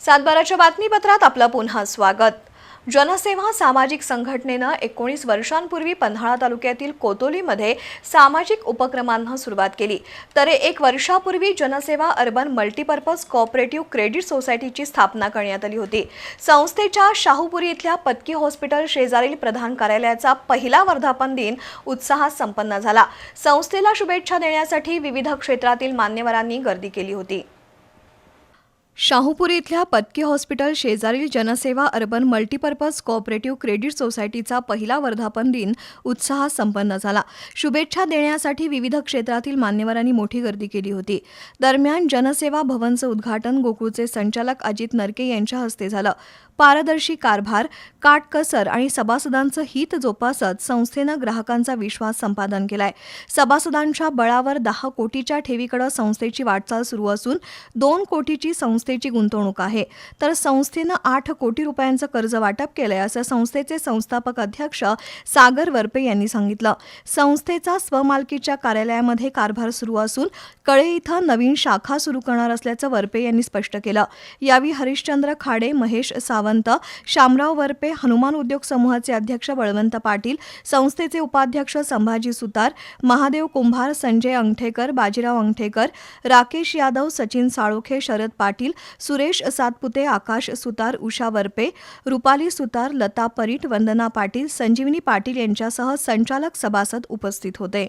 सातबाराच्या बातमीपत्रात आपलं पुन्हा स्वागत. जनसेवा सामाजिक संघटनेनं एकोणीस वर्षांपूर्वी पन्हाळा तालुक्यातील कोतोलीमध्ये सामाजिक उपक्रमांना सुरुवात केली. तर एक वर्षापूर्वी Janseva urban multipurpose cooperative credit सोसायटीची स्थापना करण्यात आली होती. संस्थेच्या शाहूपुरी इथल्या पत्की हॉस्पिटल शेजारील प्रधान कार्यालयाचा पहिला वर्धापन दिन उत्साहात संपन्न झाला. संस्थेला शुभेच्छा देण्यासाठी विविध क्षेत्रातील मान्यवरांनी गर्दी केली होती. शाहूपुरी इथल्या पत्की हॉस्पिटल शेजारील Janseva urban multipurpose cooperative credit सोसायटीचा पहिला वर्धापन दिन उत्साहात संपन्न झाला. शुभेच्छा देण्यासाठी विविध क्षेत्रातील मान्यवरांनी मोठी गर्दी केली होती. दरम्यान जनसेवा भवनचं उद्घाटन गोकुळचे संचालक अजित नरके यांच्या हस्ते झालं. पारदर्शी कारभार काटकसर आणि सभासदांचं हित जोपासत संस्थेनं ग्राहकांचा विश्वास संपादन केलाय. सभासदांच्या बळावर दहा कोटीच्या ठेवीकडे संस्थेची वाटचाल सुरू असून दोन कोटीची संस्थेची गुंतवणूक आहे. तर संस्थेनं आठ कोटी रुपयांचं कर्ज वाटप केलंय असं संस्थेचे संस्थापक अध्यक्ष सागर वरपे यांनी सांगितलं. संस्थेचा स्वमालकीच्या कार्यालयामध्ये कारभार सुरू असून कळे इथं नवीन शाखा सुरू करणार असल्याचं वरपे यांनी स्पष्ट केलं. यावेळी हरिश्चंद्र खाडे महेश सावंत शामराव वरपे हनुमान उद्योग समूहाचे अध्यक्ष बळवंत पाटील संस्थेचे उपाध्यक्ष संभाजी सुतार महादेव कुंभार संजय अंगठेकर बाजीराव अंगठेकर राकेश यादव सचिन साळोखे शरद पाटील सुरेश सातपुते आकाश सुतार उषा वरपे रुपाली सुतार लता परीट वंदना पाटील संजीवनी पाटील यांच्यासह संचालक सभासद उपस्थित होते.